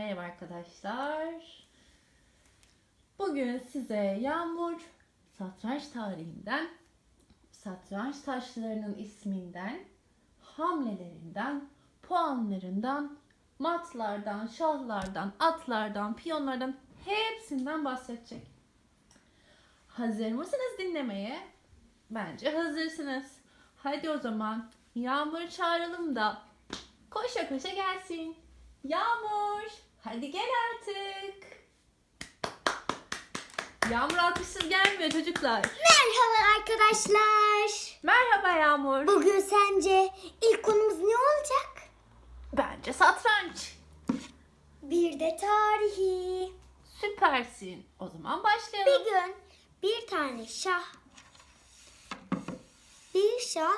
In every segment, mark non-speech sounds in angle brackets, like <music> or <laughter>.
Merhaba arkadaşlar. Bugün size Yağmur satranç tarihinden, satranç taşlarının isminden, hamlelerinden, puanlarından, matlardan, şahlardan, atlardan, piyonlardan hepsinden bahsedecek. Hazır mısınız dinlemeye? Bence hazırsınız. Hadi o zaman Yağmur çağıralım da koşa koşa gelsin. Yağmur, hadi gel artık. Yağmur alkışsız gelmiyor çocuklar. Merhaba arkadaşlar. Merhaba Yağmur. Bugün sence ilk konumuz ne olacak? Bence satranç. Bir de tarihi. Süpersin. O zaman Bir başlayalım. gün bir tane şah bir şah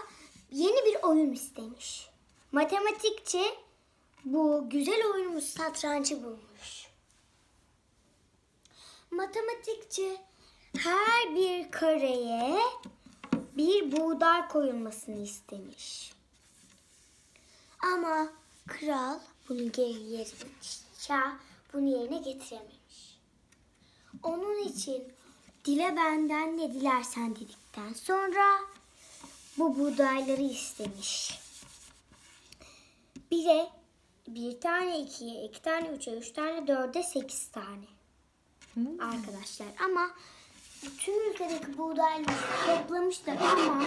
yeni bir oyun istemiş. Matematikçi bu güzel oyunumuz satrancı bulmuş. Matematikçi her bir kareye bir buğday koyulmasını istemiş. Ama kral bunu geriye ya bunu yerine getirememiş. Onun için dile benden ne dilersen dedikten sonra bu buğdayları istemiş. Bir de 1 tane 2'ye, 2 tane 3'e, 3 tane 4'e, 8 tane. Hmm. Arkadaşlar ama bütün ülkedeki buğdayları toplamışlar ama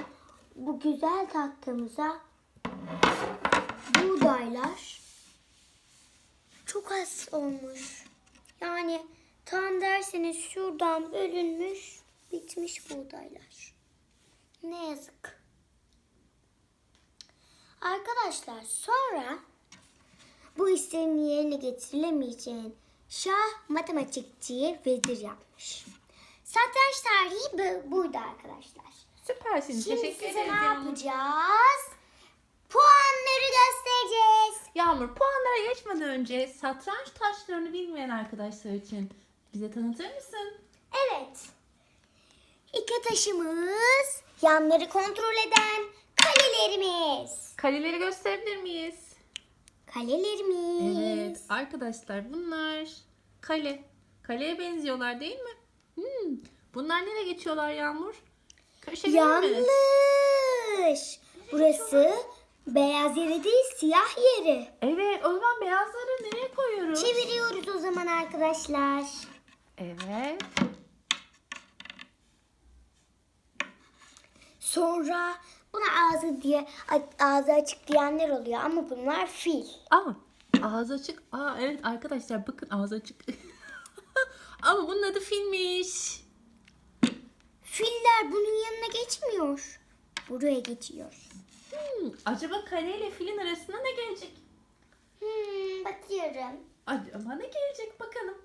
bu güzel tatlımıza buğdaylar çok az olmuş. Yani tam derseniz şuradan bölünmüş bitmiş buğdaylar. Ne yazık. Arkadaşlar sonra bu isteğin yerine getirilemeyeceğin Şah matematikçiye vezir yapmış. Satranç tarihi bu- buydu arkadaşlar. Süpersin. Şimdi Teşekkür size ederim ne Yağmur. yapacağız? Puanları göstereceğiz. Yağmur puanlara geçmeden önce satranç taşlarını bilmeyen arkadaşlar için bize tanıtır mısın? Evet. İki taşımız, yanları kontrol eden kalelerimiz. Kaleleri gösterebilir miyiz? Kalelerimiz. Evet arkadaşlar bunlar kale. Kaleye benziyorlar değil mi? Hmm. Bunlar nereye geçiyorlar Yağmur? Mi? Yanlış. Burası beyaz yeri değil, siyah yeri. Evet o zaman beyazları nereye koyuyoruz? Çeviriyoruz o zaman arkadaşlar. Evet. Sonra buna ağzı diye ağzı açık diyenler oluyor ama bunlar fil. Aa ağzı açık. Aa evet arkadaşlar bakın ağzı açık. <laughs> Ama bunun adı filmiş. Filler bunun yanına geçmiyor. Buraya geçiyor. Hmm, acaba kale ile filin arasında ne gelecek? Hmm, bakıyorum. Acaba ne gelecek bakalım.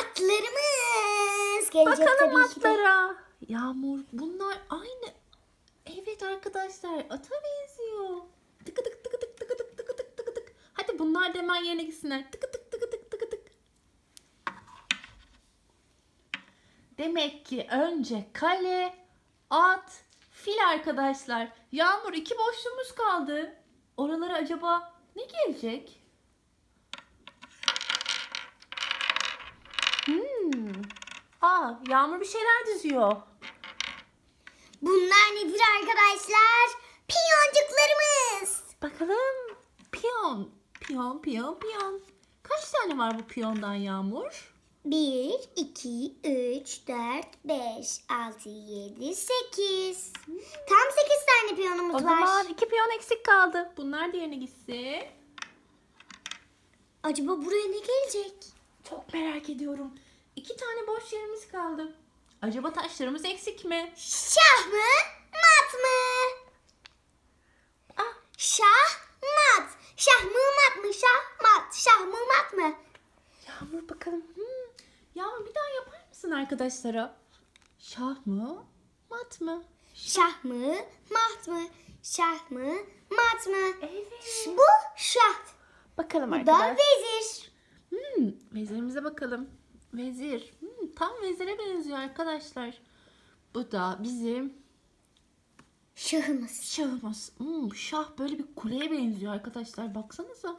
Atlarımız gelecek Bakalım tabii ki de. Yağmur bunlar aynı. Evet arkadaşlar ata benziyor. Tıkı tık tıkı tık tıkı tık tıkı tık tıkı tık. Hadi bunlar da hemen yerine gitsinler. Tıkı tık tıkı tık tıkı tık. Demek ki önce kale, at, fil arkadaşlar. Yağmur iki boşluğumuz kaldı. Oralara acaba ne gelecek? Hmm. Aa, Yağmur bir şeyler diziyor. Bunlar nedir arkadaşlar? Piyoncuklarımız. Bakalım. Piyon. Piyon, piyon, piyon. Kaç tane var bu piyondan Yağmur? 1, 2, 3, 4, 5, 6, 7, 8. Tam 8 tane piyonumuz O var. zaman iki piyon eksik kaldı. Bunlar diğerine gitsin. Acaba buraya ne gelecek? Çok merak ediyorum. İki tane boş yerimiz kaldı. Acaba taşlarımız eksik mi? Şah mı? Mat mı? Ah, Şah, mat. Şah mı, mat mı? Şah, mat. Şah mı, mat mı? Yağmur bakalım. Hmm. Yağmur bir daha yapar mısın arkadaşlara? Şah mı? Mat mı? Şah mı, mat mı? Şah mı, mat mı? Evet. Bu şah. Bakalım Bu da arkadaşlar. vezir. Hmm, vezirimize bakalım. Vezir. Hmm, tam vezire benziyor arkadaşlar. Bu da bizim Şahımız. Şahımız. Hmm, şah böyle bir kuleye benziyor arkadaşlar. Baksanıza.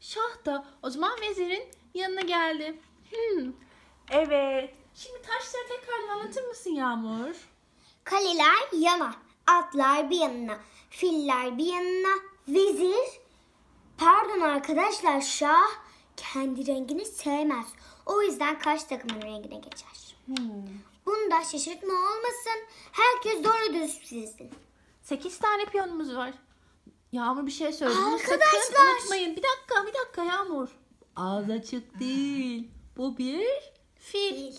Şah da o zaman vezirin yanına geldi. Hmm. Evet. Şimdi taşları tekrar anlatır mısın Yağmur? Kaleler yana, atlar bir yanına, filler bir yanına, vezir, pardon arkadaşlar şah kendi rengini sevmez. O yüzden karşı takımın rengine geçer. Hmm. Bunda şaşırtma olmasın. Herkes doğru düz çizsin. 8 tane piyonumuz var. Yağmur bir şey söyledi. Bunu Arkadaşlar. Sakın unutmayın. Bir dakika bir dakika Yağmur. Ağız açık değil. Bu bir fil. Fil.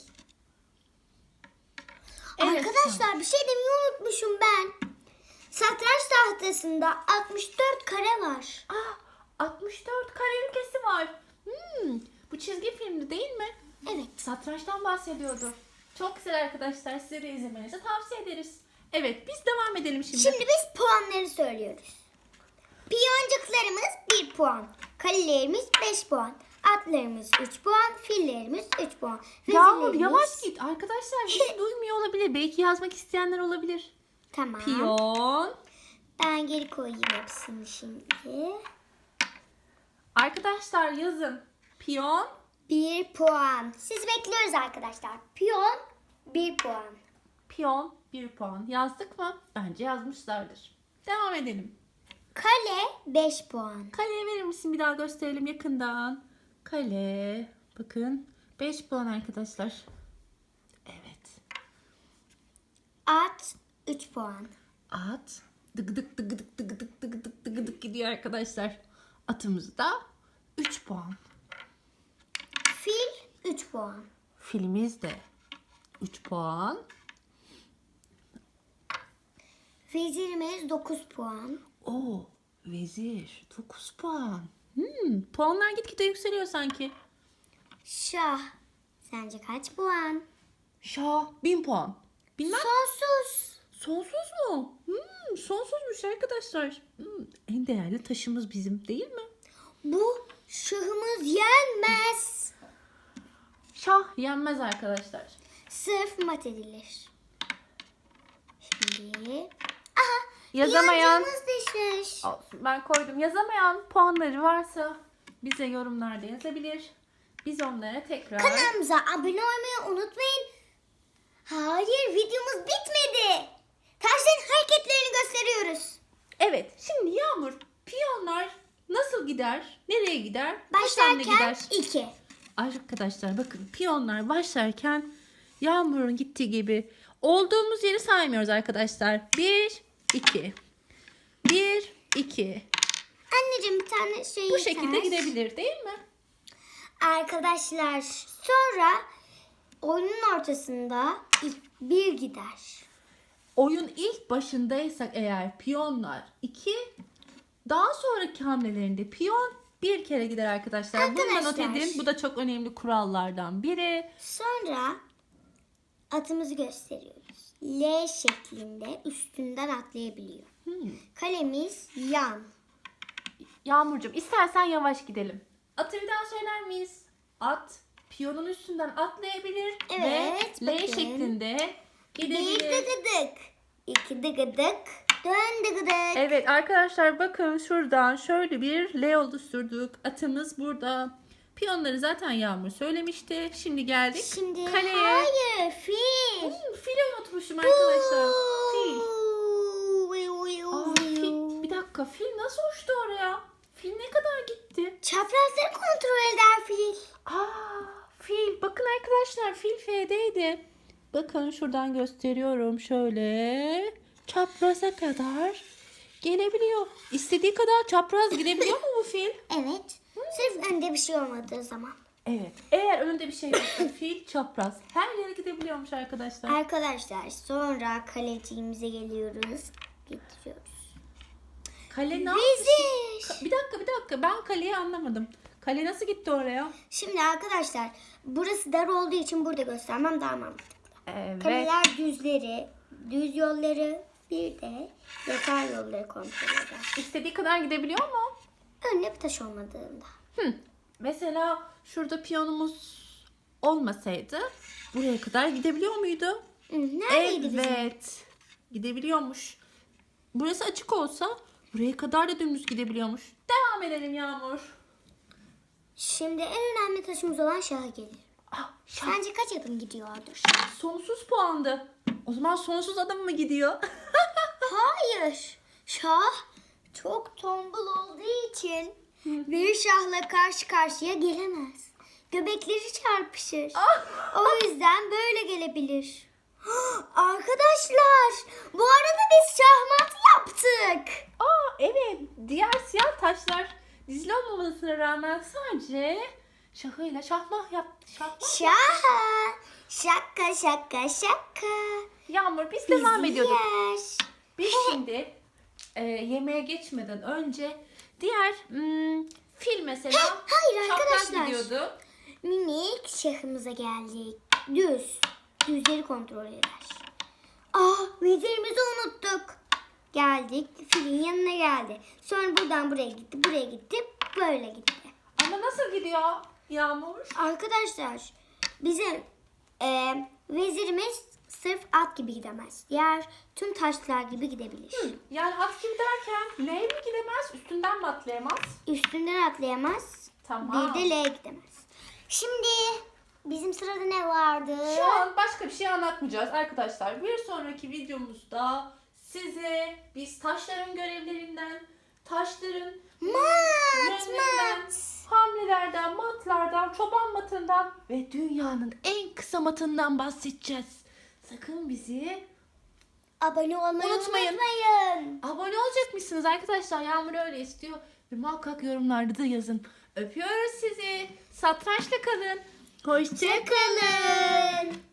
Evet, Arkadaşlar bir şey demeyi unutmuşum ben. Satranç tahtasında 64 kare var. Aa, 64 kare ülkesi var. Hmm, bu çizgi filmdi değil mi? Evet. Satrançtan bahsediyordu. Çok güzel arkadaşlar. Size de izlemenizi tavsiye ederiz. Evet biz devam edelim şimdi. Şimdi biz puanları söylüyoruz. Piyoncuklarımız 1 puan. Kalelerimiz 5 puan. Atlarımız 3 puan. Fillerimiz 3 puan. Yağmur Vezirlerimiz- yavaş git. Arkadaşlar bizi <laughs> duymuyor olabilir. Belki yazmak isteyenler olabilir. Tamam. Piyon. Ben geri koyayım hepsini şimdi. Arkadaşlar yazın. Piyon. 1 puan. Siz bekliyoruz arkadaşlar. Piyon 1 puan. Piyon 1 puan. Yazdık mı? Bence yazmışlardır. Devam edelim. Kale 5 puan. Kaleye verir misin? Bir daha gösterelim yakından. Kale. Bakın. 5 puan arkadaşlar. Evet. At 3 puan. At. Dık dık dık dık dık dık dık dık dık dık gidiyor arkadaşlar. Atımız da 3 puan. Fil 3 puan. Filimiz de 3 puan. Vezirimiz 9 puan. O vezir 9 puan. Hmm, puanlar gitgide yükseliyor sanki. Şah sence kaç puan? Şah 1000 puan. Bilmem. Sonsuz. Sonsuz mu? Hmm, sonsuzmuş arkadaşlar. Hmm, en değerli taşımız bizim değil mi? Bu şahımız yenmez. Şah yenmez arkadaşlar. Sırf mat edilir. Şimdi. Aha. Yazamayan- Piyoncumuz düşmüş. Olsun, ben koydum. Yazamayan puanları varsa bize yorumlarda yazabilir. Biz onlara tekrar... Kanalımıza abone olmayı unutmayın. Hayır videomuz bitmedi. Taşların hareketlerini gösteriyoruz. Evet, şimdi Yağmur, piyonlar nasıl gider? Nereye gider? Başlarken gider? 2. Arkadaşlar bakın piyonlar başlarken Yağmur'un gittiği gibi olduğumuz yeri saymıyoruz arkadaşlar. 1, 2. 1, 2. Anneciğim bir tane şey Bu yeter. şekilde gidebilir değil mi? Arkadaşlar sonra oyunun ortasında ilk bir gider. Oyun ilk başındaysak eğer piyonlar 2 daha sonraki hamlelerinde piyon bir kere gider arkadaşlar. Bunu da not Arkadaşlar. edin. Bu da çok önemli kurallardan biri. Sonra atımızı gösteriyoruz. L şeklinde üstünden atlayabiliyor. Hmm. Kalemiz yan. Yağmurcuğum istersen yavaş gidelim. Atı bir daha söyler miyiz? At piyonun üstünden atlayabilir Evet, ve L bakın. şeklinde Bir gidebilir. dıgıdık. İki dıgıdık. Dön dıgıdık. Evet arkadaşlar bakın şuradan şöyle bir L oluşturduk. Atımız burada. Piyonları zaten Yağmur söylemişti. Şimdi geldik Şimdi kaleye. hayır fil. Hmm, fili unutmuşum arkadaşlar. Fil. Aa, fil. Bir dakika fil nasıl uçtu oraya? Fil ne kadar gitti? Çaprazları kontrol eder fil. Aa, fil. Bakın arkadaşlar fil F'deydi. Bakın şuradan gösteriyorum şöyle. Çapraza kadar gelebiliyor. İstediği kadar çapraz gidebiliyor mu bu fil? <laughs> Evet. Sırf önde bir şey olmadığı zaman. Evet. Eğer önünde bir şey yoksa <laughs> fil çapraz. Her yere gidebiliyormuş arkadaşlar. Arkadaşlar sonra kaleciğimize geliyoruz. Getiriyoruz. Kale ne yapmış? Bir dakika bir dakika ben kaleyi anlamadım. Kale nasıl gitti oraya? Şimdi arkadaşlar burası dar olduğu için burada göstermem daha mantıklı. Evet. Kaleler düzleri, düz yolları bir de yatay yolları kontrol eder. İstediği kadar gidebiliyor mu? Önüne bir taş olmadığında. Hı. Mesela şurada piyonumuz olmasaydı buraya kadar gidebiliyor muydu? Hı, neredeydi bizim? Evet. Gidebiliyormuş. burası açık olsa buraya kadar da dümdüz gidebiliyormuş. Devam edelim Yağmur. Şimdi en önemli taşımız olan şaha gelir. Ah, Sence kaç adım gidiyordur? sonsuz puandı. O zaman sonsuz adım mı gidiyor? <laughs> Hayır. Şah çok tombul olduğu için bir şahla karşı karşıya gelemez. Göbekleri çarpışır. O yüzden böyle gelebilir. <gasps> Arkadaşlar bu arada biz şahmat yaptık. Aa evet diğer siyah taşlar dizili olmamasına rağmen sadece şahıyla şahmah yaptı. Şahmah. Şaha. Şaka şaka şaka. Yağmur biz Bizi devam ediyorduk. yer. Biz şimdi e, yemeğe geçmeden önce diğer hmm, fil mesela hayır arkadaşlar. gidiyordu. Minik şahımıza geldik. Düz. Düzleri kontrol eder. Ah vezirimizi unuttuk. Geldik. Filin yanına geldi. Sonra buradan buraya gitti. Buraya gitti. Böyle gitti. Ama nasıl gidiyor Yağmur? Arkadaşlar bizim e, vezirimiz sırf at gibi gidemez. Diğer tüm taşlar gibi gidebilir. Yani at gibi derken L mi gidemez üstünden mi atlayamaz? Üstünden atlayamaz. Tamam. Bir de L gidemez. Şimdi bizim sırada ne vardı? Şu an başka bir şey anlatmayacağız arkadaşlar. Bir sonraki videomuzda size biz taşların görevlerinden, taşların Mat, yönlerinden, mat. hamlelerden, matlardan, çoban matından ve dünyanın en kısa matından bahsedeceğiz. Sakın bizi Abone olmayı Unutmayın. unutmayın. abone olacakmışsınız arkadaşlar. Yağmur öyle istiyor. Ve muhakkak yorumlarda da yazın. Öpüyoruz sizi. Satrançla kalın. Hoşçakalın. Hoşçakalın.